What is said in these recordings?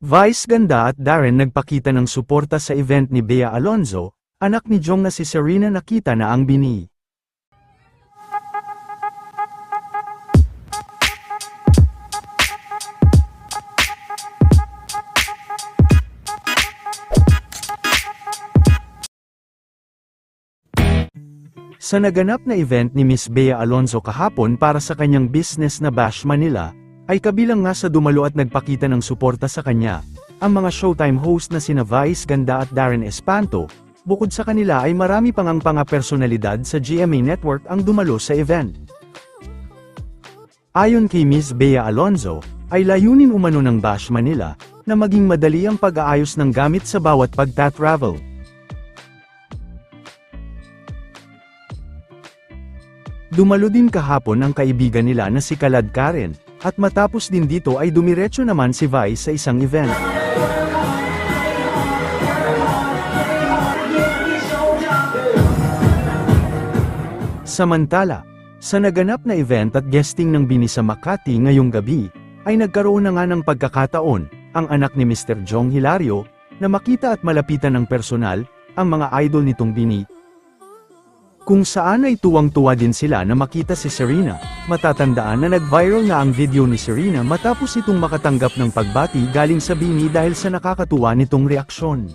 Vice Ganda at Darren nagpakita ng suporta sa event ni Bea Alonzo, anak ni Jong na si Serena nakita na ang bini. Sa naganap na event ni Miss Bea Alonzo kahapon para sa kanyang business na Bash Manila, ay kabilang nga sa dumalo at nagpakita ng suporta sa kanya, ang mga Showtime host na sina Vice Ganda at Darren Espanto, bukod sa kanila ay marami pang ang panga personalidad sa GMA Network ang dumalo sa event. Ayon kay Miss Bea Alonzo, ay layunin umano ng Bash Manila, na maging madali ang pag-aayos ng gamit sa bawat pagta-travel. Dumalo din kahapon ang kaibigan nila na si Kalad Karen, at matapos din dito ay dumiretso naman si Vice sa isang event. Samantala, sa naganap na event at guesting ng Bini sa Makati ngayong gabi, ay nagkaroon na nga ng pagkakataon, ang anak ni Mr. Jong Hilario, na makita at malapitan ng personal, ang mga idol nitong Bini, kung saan ay tuwang-tuwa din sila na makita si Serena, matatandaan na nag-viral na ang video ni Serena matapos itong makatanggap ng pagbati galing sa Bini dahil sa nakakatuwa nitong reaksyon.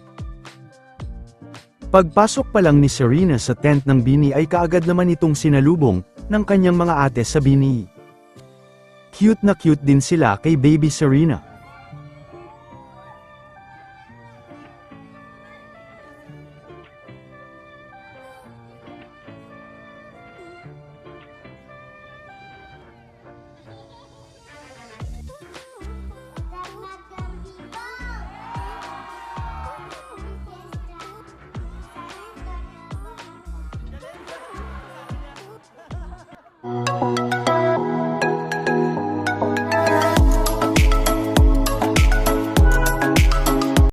Pagpasok pa lang ni Serena sa tent ng Bini ay kaagad naman itong sinalubong ng kanyang mga ate sa Bini. Cute na cute din sila kay baby Serena. Música